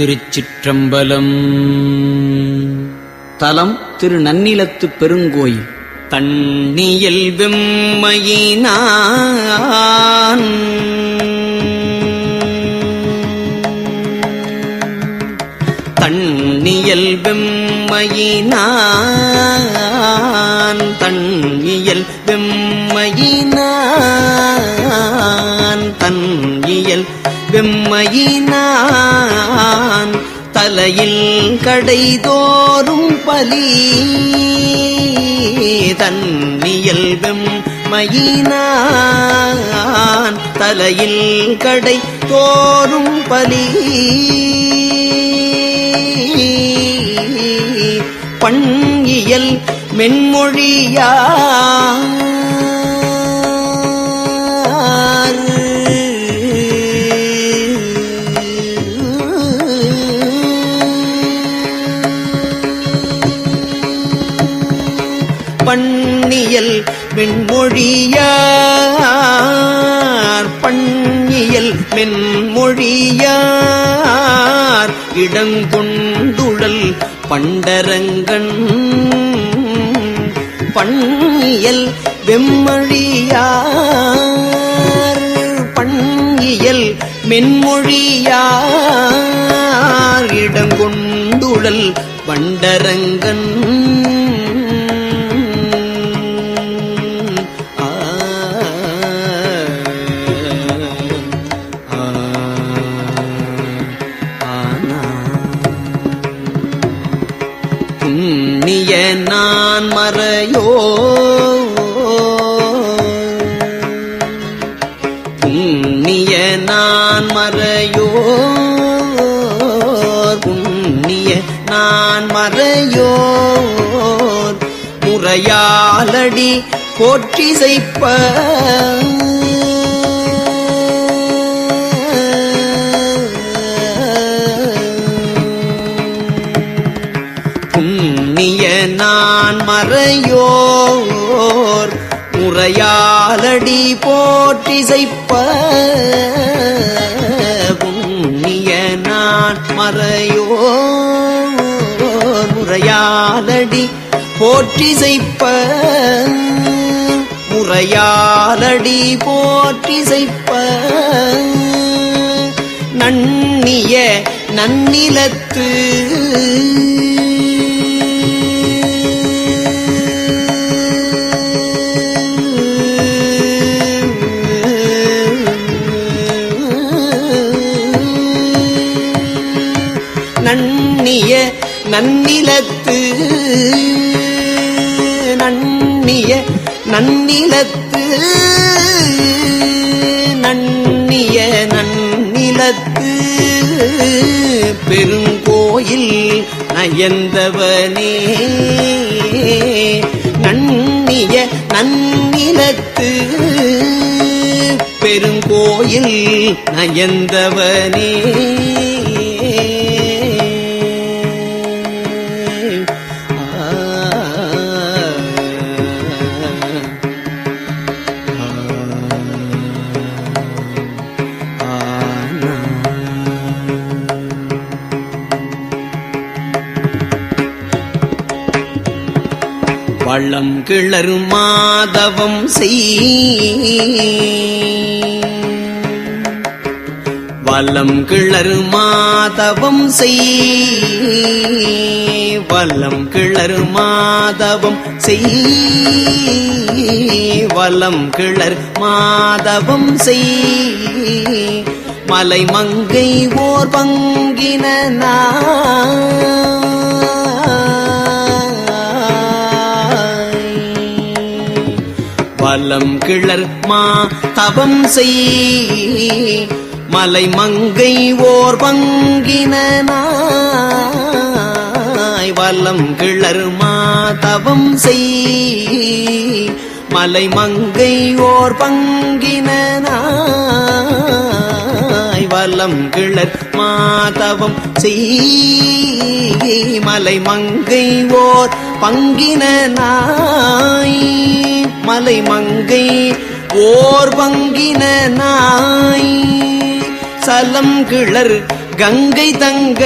திருச்சிற்றம்பலம். தலம் திரு நன்னிலத்து பெருங்கோயில். தண்ணியல் வெம்மையினான். தண்ணியல் வெம்மையினான். தண்ணியல் வெம்மையினான் வெம்மையினான் தலையில் கடைதோறும் பலி. தன்னியல் வெம்மையினான் தலையில் கடை தோறும் பலி. பண்கியல் மென்மொழியா மொழியார் பண்ணியல் மென்மொழியார் இடங்கொண்டுழல் பண்டரங்கன் பண்ணியல் வெம்மொழியார் பண்ணியல் மென்மொழியார் இடங்கொண்டுழல் பண்டரங்கன். நான் மறையோ? புண்ணிய நான் மறையோ? புண்ணிய நான் மறையோ? முறையாலடி போற்றி நான் மறையோர் முறையாலடி போற்றி செய்ப்ப நான் மறையோர் முறையாலடி போற்றிசைப்ப முறையாலடி போற்றிசைப்ப நன்னிய நன்னிலத்து நன்னிய நன்னிலத்து நன்னிய நன்னிலத்து பெருங்கோயில் நயந்தவனே. நன்னிய நன்னிலத்து பெருங்கோயில் நயந்தவனே. கிளறு மாதவம் செய். வல்லம் கிளறு மாதவம் செய். வல்லம் கிளறு மாதவம் செய். வல்லம் கிளர் மாதவம் செய். மலை மங்கை ஓர் பங்கின நான். வலம் கிளர் மா தபம் செய். மலை மங்கை ஓர் பங்கினாய் வல்லம் கிளர் மா தவம் செய். மலை மங்கை ஓர் பங்கினாய் வல்லம் கிளர் மாதவம் செய். மலை மங்கை ஓர் பங்கின நாய். மலை மங்கை ஓர் பங்கின நாய். சலம் கிளர் கங்கை தங்க.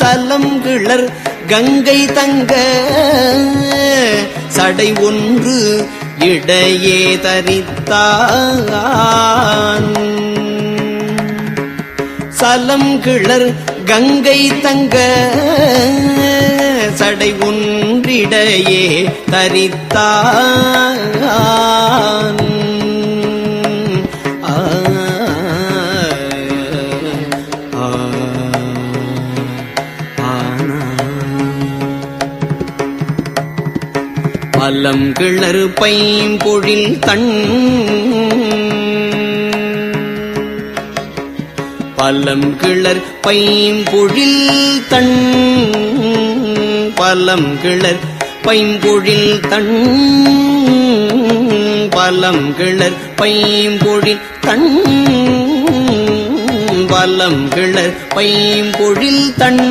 சலம் கிளர் கங்கை தங்க. சடை ஒன்று இடையே தரித்தான். சலம் கிளர் கங்கை தங்க சடை ஒன்றிடையே தரித்தான். அலம் கிளறு பைம்பொழில் தன் பலம் கிளர் பைம்பொழில் தன் பலம் கிளர் பைம்பொழில் தன் பலம் கிளர் பைம்பொழில் தன் பலம் கிளர் பைம்பொழில் தன்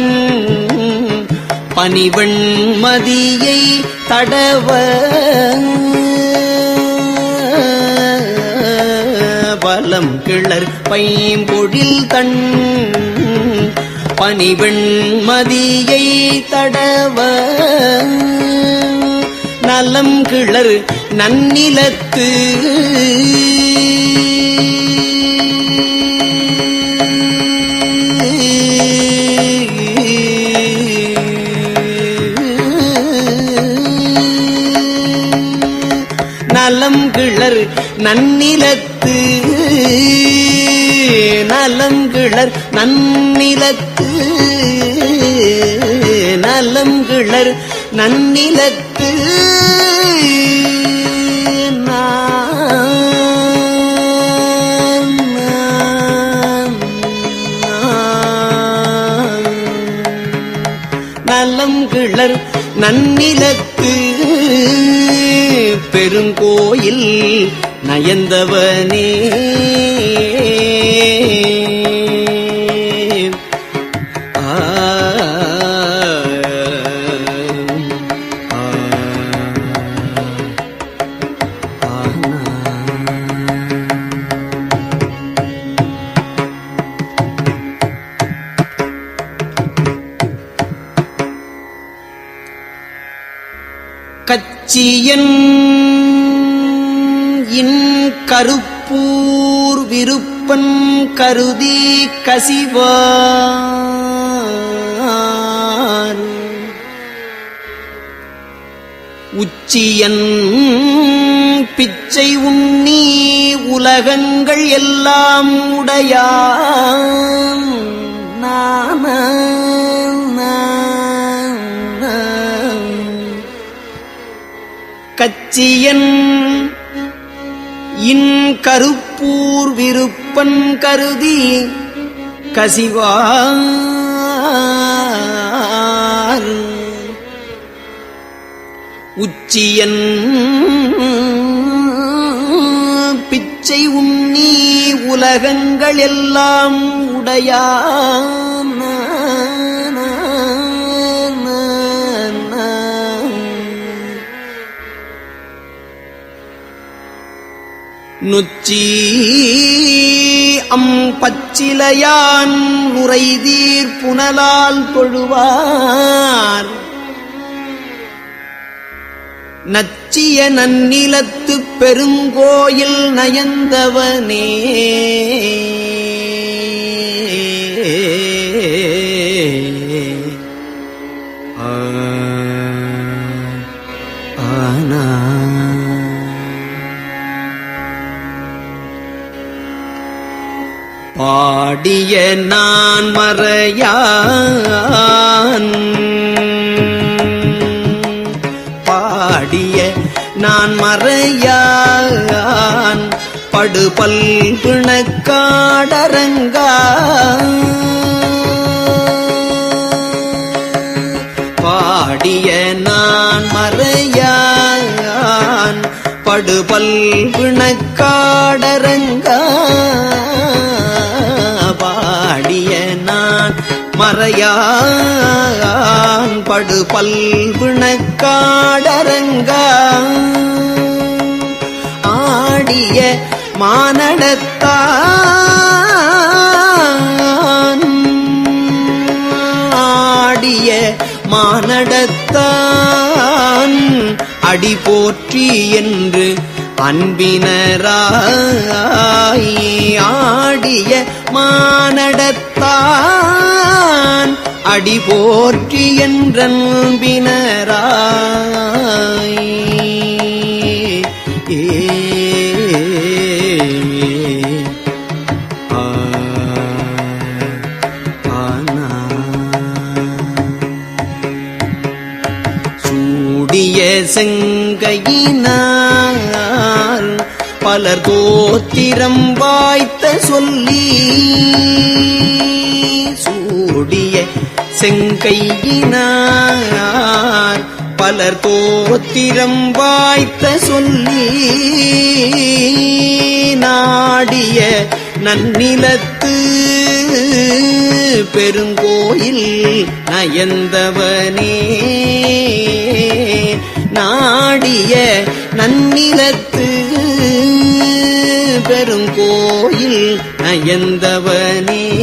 பனிவெண் மதியை தடவ பலம் கிளர் பைம்பொழில் தன் பனிவெண் மதியை தடவ நலம் கிளர் நன்னிலத்து நன்னிலத்து நலம் நன்னிலத்து நலம் நன்னிலத்து நலம் கிளர் நன்னிலத்து பெருங்கோயில் நயந்தவனே. இன் கருப்பூர் விருப்பன் கருதி கசிவார். உச்சியன் பிச்சை உண்ணி உலகங்கள் எல்லாம் உடையான். நான கச்சியன் இன்கருப்பூர் விருப்பன் கருதி கசிவார். உச்சியன் பிச்சை உண்ணி உலகங்கள் எல்லாம் உடையான் நுச்சி அம் பச்சிலையான் உறைதீர் புனலால் தொழுவார். நச்சிய நன்னிலத்து பெருங்கோயில் நயந்தவனே. பாடிய நான் மறையான். பாடிய நான் மறையான். படுபல் பிணக்காடரங்கா மறையான் படு பல்விணக்காடரங்க ஆடிய மானடத்தான். ஆடிய மானடத்தான். அடி போற்றி என்று அன்பினராய். ஆடிய மானடத்தான். அடி போற்றி என்றன்பினராய். ஏ சூடிய செங்கையினார் பலர் தோத்திரம் வாய்த்த சொல்லி செங்கையினார் பலர் கோத்திரம் வாய்த்த சொல்லி நாடிய நன்னிலத்து பெருங்கோயில் நயந்தவனே. நாடிய நன்னிலத்து பெருங்கோயில் நயந்தவனே.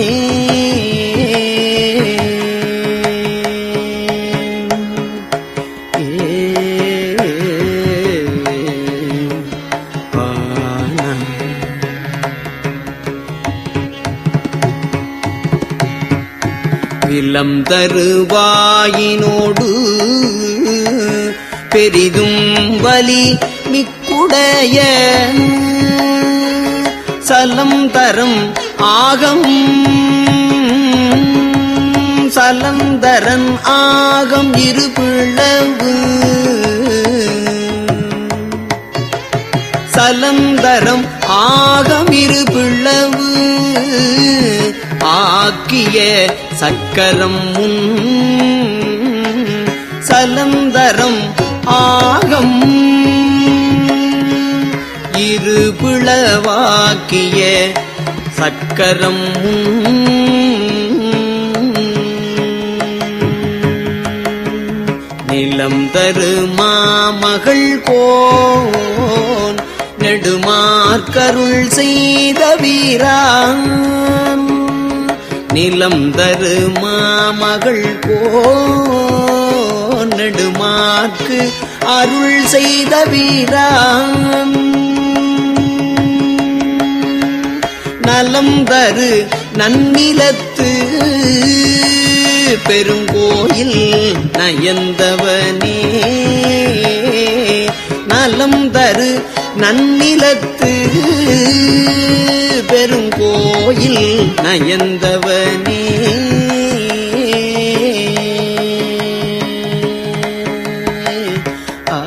விலம் தருவாயினோடு பெரிதும் வலி மிக்குடைய சலம் தரும் ஆகம். சலந்தரன் ஆகம் இருபிளவு சலந்தரம் ஆகம் இருபிளவு ஆக்கிய சக்கரம் முன் சலந்தரம் ஆகம். இருபிளவாக்கிய சக்கரம் நிலம் தரு மாமகள் கோன் நெடுமார்க்கருள் செய்த வீரான். நிலம் தரு மாமகள் போடுமாக்கு அருள் செய்த வீரான். நலம் தரு நன்னிலத்து பெருங்கோயில் நயந்தவனே. நலம் தரு நன்னிலத்து பெருங்கோயில் நயந்தவனே. ஆ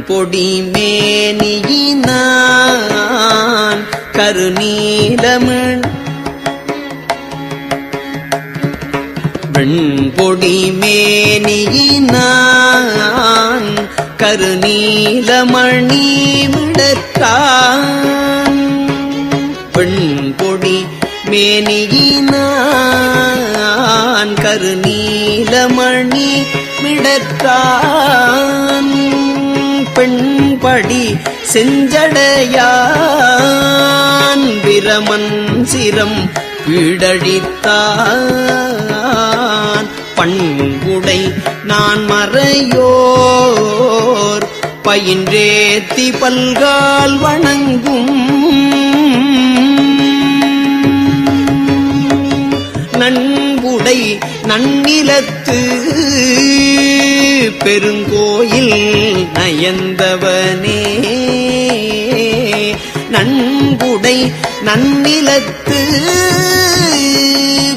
வெண்பொடி மேனியினான் கருநீலமண் வெண்பொடி மேனியினான் கருநீலமணி விடத்தான் பெண்பொடி மேனியினான் கருநீலமணி விடத்தான் பெண்படி செஞ்சடையான் பிரமன் சிரம் பீடழித்தான் பண்புடை நான் மறையோர் பயின்றேத்தி பல்கால் வணங்கும். நண்புடை நன்னிலத்து பெருங்கோயில் நயந்தவனே. நண்புடை நன்னிலத்து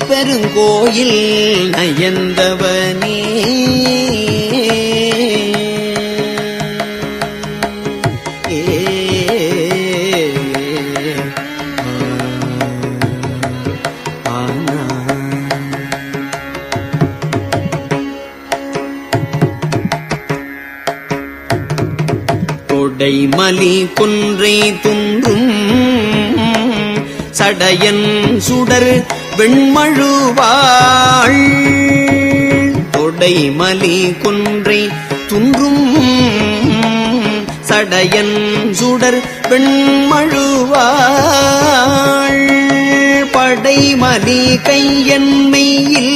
பெருங்கோயில் நயந்தவனே. சடைமலி கொன்றை துன்றும். சடையன் சுடர் வெண்மழுவாள். தொடைமலி கொன்றை துன்றும். சடையன் சுடர் பெண்மழுவாள் படைமலி கையன்மையில்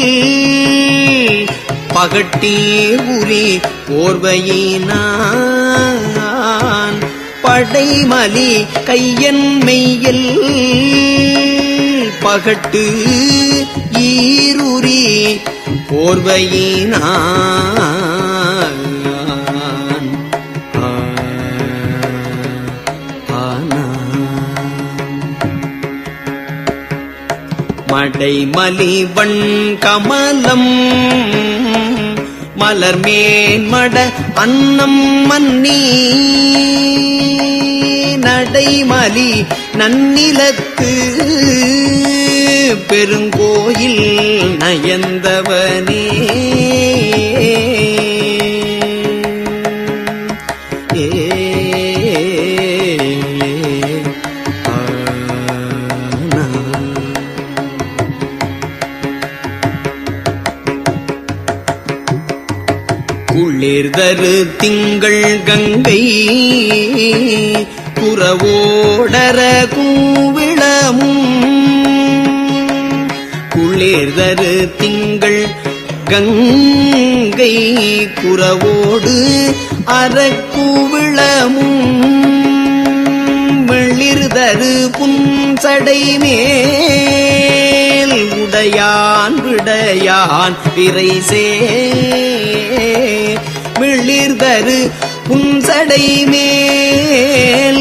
பகட்டீர் உரி போர்வையினான் படைமலி கையன்மையில் பகட்டு ஈருரி போர்வையினான் ஆ, ஆனான். கமலம் மலர்மேன் மட அன்னம் மன்னி நடைமலி நன்னிலத்து பெருங்கோயில் நயந்தவனே. குளிர்தரு திங்கள் கங்கை புறவோடர கூவிளமும். குளிர்தரு திங்கள் கங்கை குறவோடு அறக்கூவிளமும். வெளிர்தரு புன்சடை மேல் உடையான் விடையான் விரை சே குளிர்தரு புன்சடை மேல்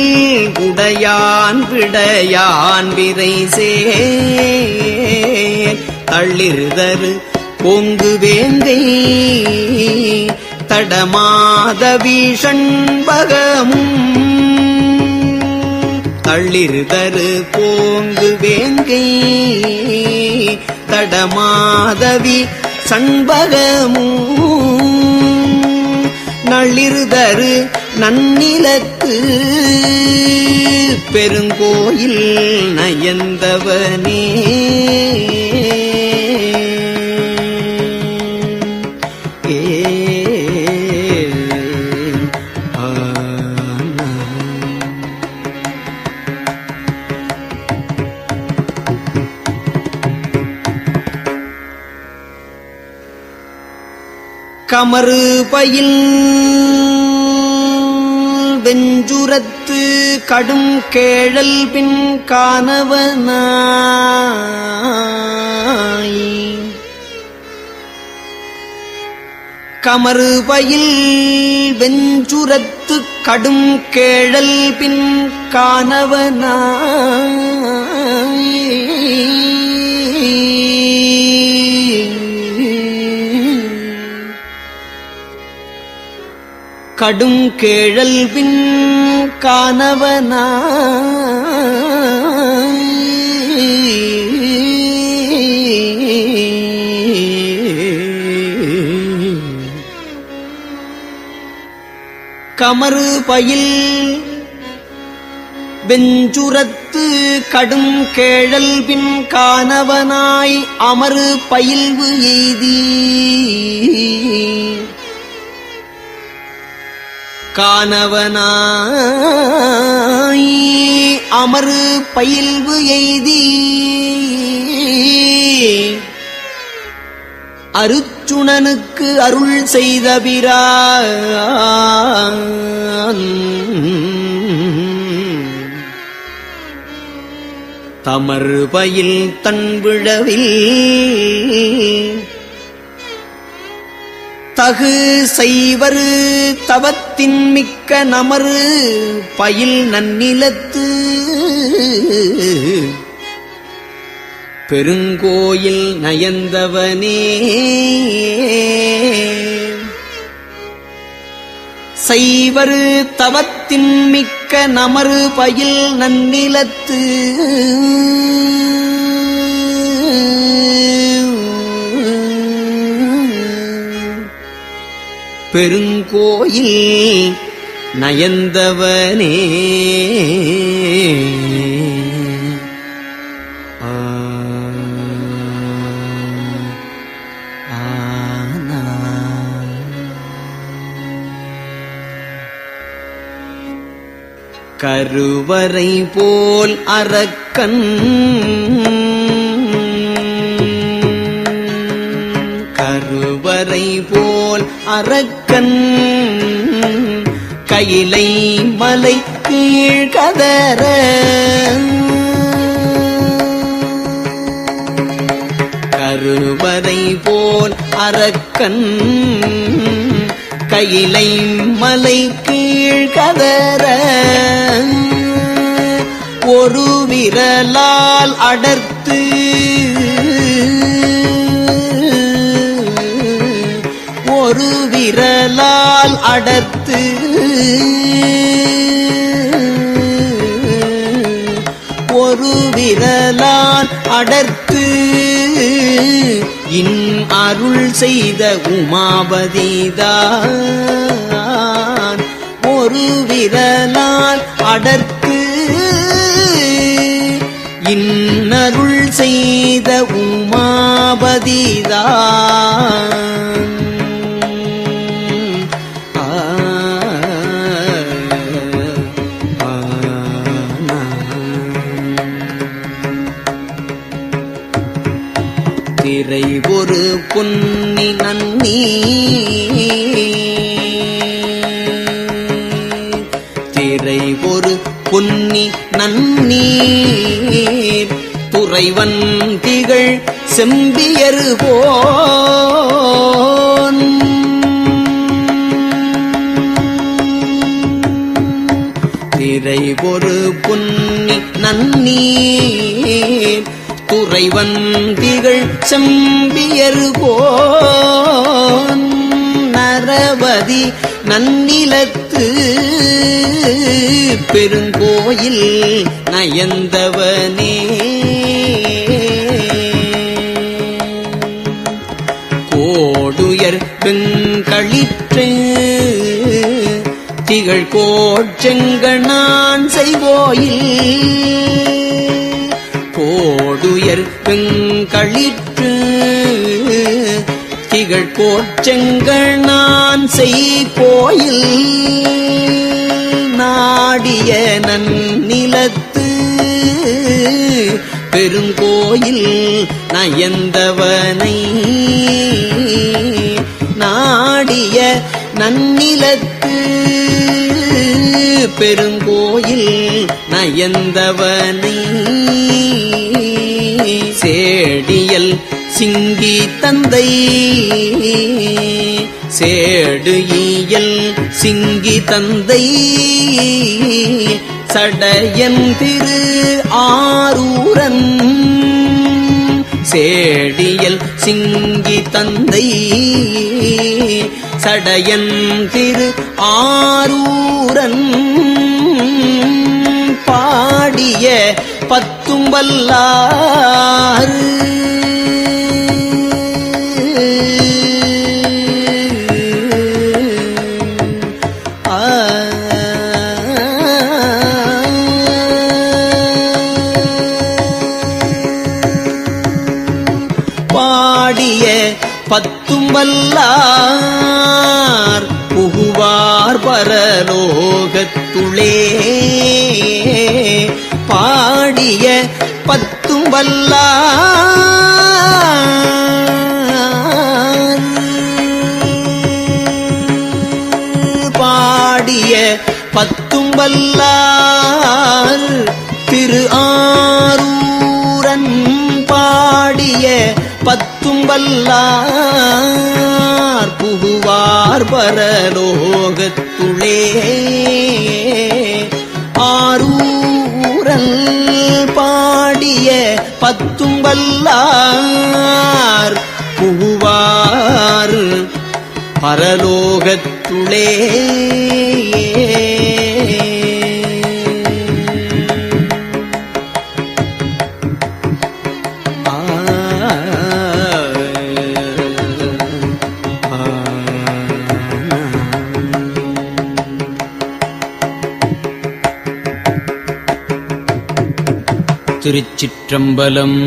உடையான் விடையான் விரைசே தள்ளிருதரு பொங்கு வேந்தை தடமாத வீஷண்பகமும் தள்ளிருதரு போங்கு வேங்கை தடமாதவி சண்பகமூ நள்ளிருதரு நன்னிலத்து. பெருங்கோயில் நயந்தவனே. கமறு பயில். வெஞ்சுரத்து கடும் கேழல் பின் காணவனாய். கமறு பயில் வெஞ்சுரத்து கடும் கேழல் பின் காணவனாய். கடும் கேழல் பின் காணவனாய் கமறு பயில் வெஞ்சுரத்து கடும் கேழல் பின் காணவனாய் அமறு பயில்வு எய்தீ காணவனாய். அமரு பயில்வு எய்தி. அருச்சுணனுக்கு அருள் செய்த பிரான். தமர் பயில் தன் விழவில் தகு செய்வரு தவத்தின் மிக்க நமரு பயில் நன்னிலத்து. பெருங்கோயில் நயந்தவனே. செய்வரு தவத்தின் மிக்க நமறு பயில் நன்னிலத்து. பெருங்கோயில் நயந்தவனே. கருவறை போல் அரக்கன் கருவறை போல் அரக்கன் கையிலை மலை கீழ்கதற கருவறை போல் அரக்கன் கையிலை மலை கீழ்கதற ஒரு விரலால் அடர்த்து விரலால் அடர்த்து ஒரு விரலால் அடர்த்து இன் அருள் செய்த உமாபதிதான். ஒரு விரலால் அடர்த்து இன்னருள் செய்த உமாபதிதான். திரை ஒரு பொன்னி நன்னீர். துறைவன் திகழ் செம்பியரு போன். திரை ஒரு பொன்னி நன்னீர். துறைவன் திகழ் செம்பியர் போன் நரவதி நன்னிலத்து பெருங்கோயில் நயந்தவனே. கோடுயர் வெங்களிற்று திகழ் கோச்செங்கணான் செய்வோயில். கோ கோடுயர் வெங்களிற்று திகழ் போற்றங்கள் நான் செய் கோயில் நாடிய நன்னிலத்து பெருங்கோயில் நயந்தவனை நாடிய நன்னிலத்து பெருங்கோயில் நயந்தவனை சேடியல் சிங்கி தந்தை. சேடு ஈயல் சிங்கி தந்தை. சடையன் திரு ஆரூரன். சேடியல் சிங்கி தந்தை. சடையன் திரு ஆரூரன். பாடிய பத் வல்லார் வல்லார் புகுவார் பரலோகத்துளே. ஆரூரன் பாடிய பத்தும் வல்லார் புகுவார் பரலோகத்துளே. திருச்சிற்றம்பலம்.